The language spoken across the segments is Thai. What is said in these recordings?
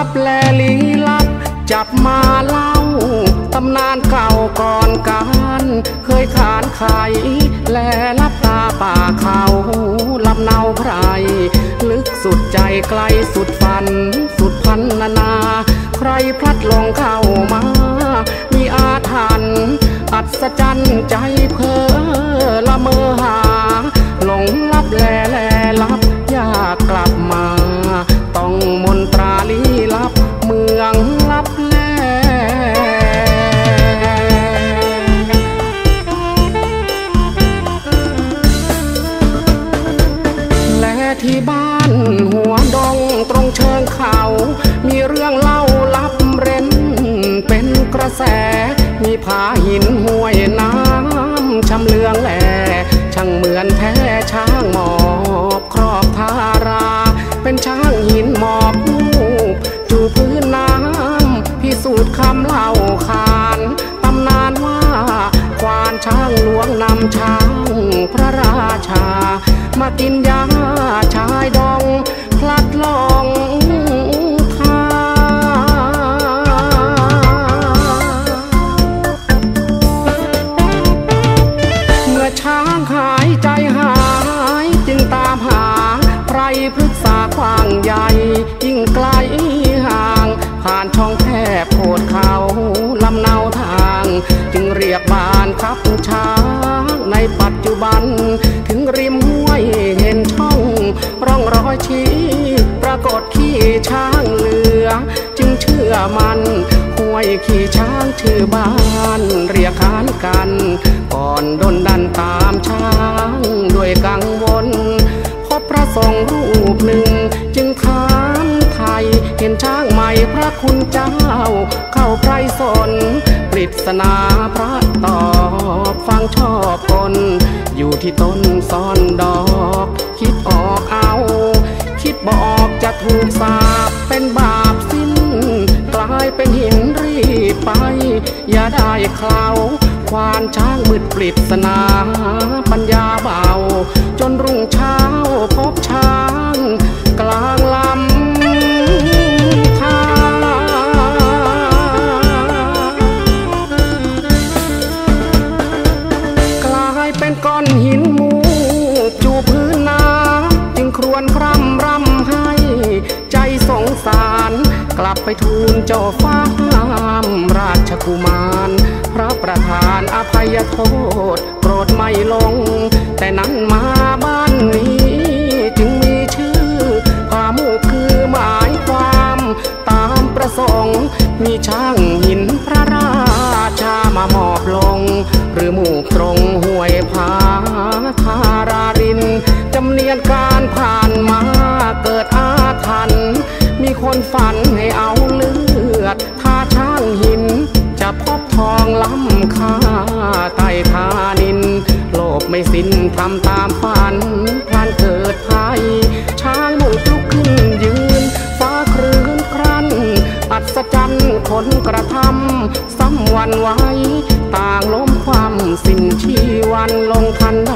ับแลลีลับ จับมาเล่าตำนานเก่าก่อนการ เคยขานไขแลลับตาป่าเขาลำเนาไพรลึกสุดใจไกลสุดฝัน สุดพันนานา ใครพลัดหลงเข้ามา มีอาถรรพ์อัศจรรย์ใจเพอ ที่บ้านหัวดงตรงเชิงเขา มีเรื่องเล่าลับเร้น เป็นกระแส มีผาหินห้วยน้ำชำเลืองแหลช่างเหมือนแท้ช้างหมอบครอบทารา เป็นช้างหินหมอบนูบจูพื้นน้ำพิสูจน์คำเล่าขานตำนานว่าควานช้างหลวงนำช้างพระราชา มากินยา ไกลห่าง ผ่านช่องแคบโขดเขาลำเนาทาง จึงเรียกบ้านทับช้างในปัจจุบัน ถึงริมห้วยเห็นช่อง ร่องรอยชี้ปรากฏขี้ช้างเหลือ จึงเชื่อมันห้วยขี่ช้างชื่อบ้านเรียกขานกัน ก่อนดนดันตามช้าง ด้วยกังวลพบพระสงฆ์รูปหนึ่ง เห็นช้างใหม่พระคุณเจ้า เข้าไพรสนปริศนาพระตอบฟังชอบคนอยู่ที่ต้นซ่อนดอก คิดออกเอา คิดบอกจะถูกสาปเป็นบาปสิ้น กลายเป็นหินรีบไป อย่าได้เคลาควานช้างมืดปริศนา ปัญญาเบา จนรุ่งเช้าพบช้า ลับไปทูลเจ้าฟ้ามราชกุมาร พระประธานอภัยโทษโกรธไม่ลง แต่นั้นมาบ้านนี้จึงมีชื่อพามุกคือหมายความตามประสงค์มีช่าง อดท่าช้างหิน จะพบทองล้ำค่าใต้ทานิน โลภไม่สิ้นทำตามฝันพลานเกิดภัย ช้างมุกลุกขึ้นยืน ฟ้าครื้นครั้น อัศจรรย์ผลกระทำซ้ำวันไว้ ต่างล้มความสิ้นชีวันลงทันใด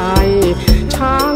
ช้าง